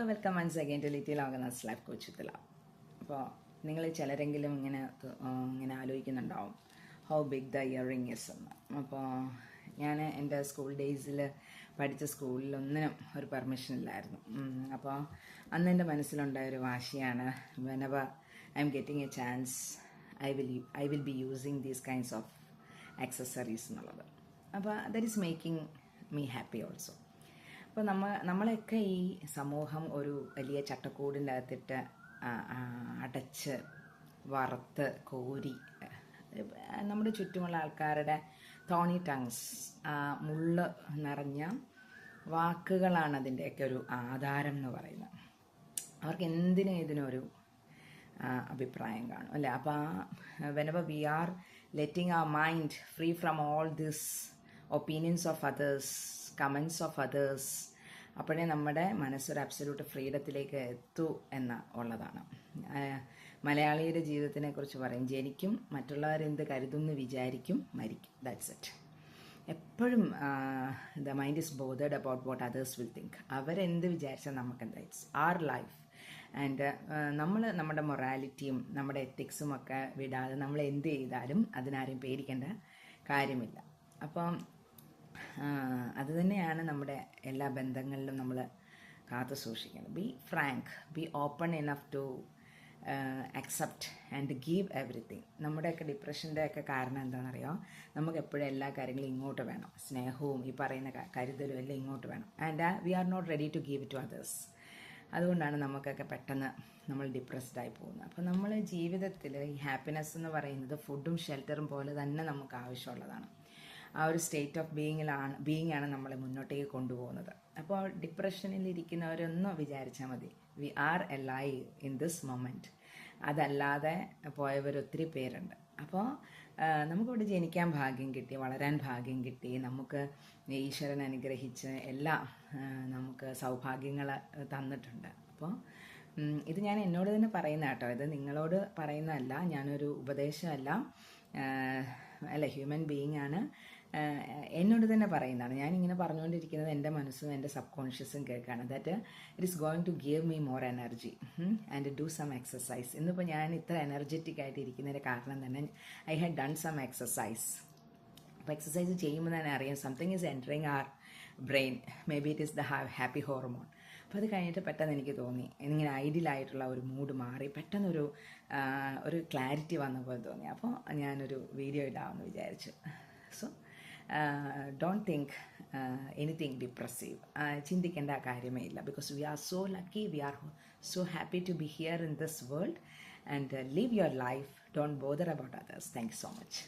Welcome once second little organise life കോച്ചിത്തില അപ്പോൾ നിങ്ങൾ ചിലരെങ്കിലും ഇങ്ങനെ ഇങ്ങനെ ആലോചിക്കുന്നുണ്ടാവും. How big the earring is എന്ന്. അപ്പോൾ ഞാൻ എന്റെ സ്കൂൾ ഡേയ്സിൽ പഠിച്ച സ്കൂളിലൊന്നിനും ഒരു പെർമിഷൻ ഇല്ലായിരുന്നു. അപ്പോൾ അന്ന് എന്റെ മനസ്സിലുണ്ടായ ഒരു വാശിയാണ് whenever I am getting a chance I will I will be using these kinds of accessories എന്നുള്ളത്. അപ്പോൾ that is making me happy also അപ്പോൾ നമ്മ നമ്മളെയൊക്കെ ഈ സമൂഹം ഒരു വലിയ ചട്ടക്കൂടിന്റെ അകത്തിട്ട് അടച്ച് വറുത്ത് കോരി നമ്മുടെ ചുറ്റുമുള്ള ആൾക്കാരുടെ തോണി ടങ്സ് മുള്ള് നിറഞ്ഞ വാക്കുകളാണ് അതിന്റെയൊക്കെ ഒരു ആധാരം എന്ന് പറയുന്നത്. അവർക്ക് എന്തിനും ഇതിനൊരു അഭിപ്രായം കാണും. അല്ലേ? അപ്പോൾ ആ whenever we are letting a mind free from all this opinions of others comments of others അപ്പോഴേ നമ്മുടെ മനസ്സൊരു അബ്സല്യൂട്ട് ഫ്രീഡത്തിലേക്ക് എത്തൂ എന്ന ഉള്ളതാണ്. മലയാളിയുടെ ജീവിതത്തിനെ കുറിച്ച് പറയും ജനിക്കും മറ്റുള്ളവരെന്ത് കരുതുമെന്ന് വിചാരിക്കും മരിക്കും. ദാറ്റ്സ് ഇറ്റ് എപ്പോഴും the mind is bothered about what others will think അവരെന്ത് വിചാരിച്ചാൽ നമുക്ക് എന്താ ഇറ്റ്സ് ആർ ലൈഫ് ആൻഡ് നമ്മൾ നമ്മുടെ മൊറാലിറ്റിയും നമ്മുടെ എത്തിക്സും ഒക്കെ വിടാതെ നമ്മൾ എന്ത് ചെയ്താലും അതിനാരും പേടിക്കേണ്ട കാര്യമില്ല. അപ്പം അത് തന്നെയാണ് നമ്മുടെ എല്ലാ ബന്ധങ്ങളിലും നമ്മൾ കാത്തു സൂക്ഷിക്കുന്നത് be frank be open enough to accept and give everything നമ്മുടെയൊക്കെ ഡിപ്രഷന്റെ ഒക്കെ കാരണം എന്താണെന്നറിയോ? നമുക്ക് എപ്പോഴും എല്ലാ കാര്യങ്ങളും ഇങ്ങോട്ട് വേണം. സ്നേഹവും ഈ പറയുന്ന കരുതലും എല്ലാം ഇങ്ങോട്ട് വേണം. And we are not ready to give to others അതുകൊണ്ടാണ് നമുക്കൊക്കെ പെട്ടെന്ന് നമ്മൾ ഡിപ്രസ്ഡ് ആയി പോകുന്നത്. അപ്പോൾ നമ്മൾ ജീവിതത്തിൽ ഈ ഹാപ്പിനെസ് എന്ന് പറയുന്നത് ഫുഡും ഷെൽട്ടറും പോലെ തന്നെ നമുക്ക് ആവശ്യമുള്ളതാണ്. ആ ഒരു സ്റ്റേറ്റ് ഓഫ് ബീയിങ്ങിലാണ് ബീയിങ്ങാണ് നമ്മളെ മുന്നോട്ടേക്ക് കൊണ്ടുപോകുന്നത്. അപ്പോൾ ഡിപ്രഷനിൽ ഇരിക്കുന്നവരൊന്നും വിചാരിച്ചാൽ മതി. We are alive in this moment അതല്ലാതെ പോയവർ ഒത്തിരി പേരുണ്ട് അപ്പോൾ നമുക്കിവിടെ ജനിക്കാൻ ഭാഗ്യം കിട്ടി വളരാൻ ഭാഗ്യം കിട്ടി നമുക്ക് ഈശ്വരൻ അനുഗ്രഹിച്ച് എല്ലാ നമുക്ക് സൗഭാഗ്യങ്ങൾ തന്നിട്ടുണ്ട്. അപ്പോൾ ഇത് ഞാൻ എന്നോട് തന്നെ പറയുന്ന കേട്ടോ. ഇത് നിങ്ങളോട് പറയുന്നതല്ല ഞാനൊരു ഉപദേശമല്ല. അല്ല ഹ്യൂമൻ ബീയിങ് ആണ്. എന്നോട് തന്നെ പറയുന്നതാണ്. ഞാനിങ്ങനെ പറഞ്ഞുകൊണ്ടിരിക്കുന്നത് എന്റെ മനസ്സും എന്റെ സബ് കോൺഷ്യസും കേൾക്കുകയാണ് that it is going to give me more energy and do some exercise ഇന്നിപ്പോൾ ഞാൻ ഇത്ര എനർജറ്റിക് ആയിട്ട് ഇരിക്കുന്നതിന്റെ കാരണം തന്നെ I had done some exercise അപ്പോൾ എക്സസൈസ് ചെയ്യുമ്പോൾ തന്നെ അറിയാം something is entering our brain maybe it is the happy hormone അപ്പോൾ അത് കഴിഞ്ഞിട്ട് പെട്ടെന്ന് എനിക്ക് തോന്നി. ഇങ്ങനെ ഐഡിയൽ ആയിട്ടുള്ള ഒരു മൂഡ് മാറി. പെട്ടെന്നൊരു ഒരു ക്ലാരിറ്റി വന്ന പോലെ തോന്നി. അപ്പോൾ ഞാനൊരു വീഡിയോ ഇടാമെന്ന് വിചാരിച്ചു. So don't think anything depressive ചിന്തിക്കേണ്ട കാര്യമേ ഇല്ല. Because we are so lucky we are so happy to be here in this world and live your life don't bother about others thank you so much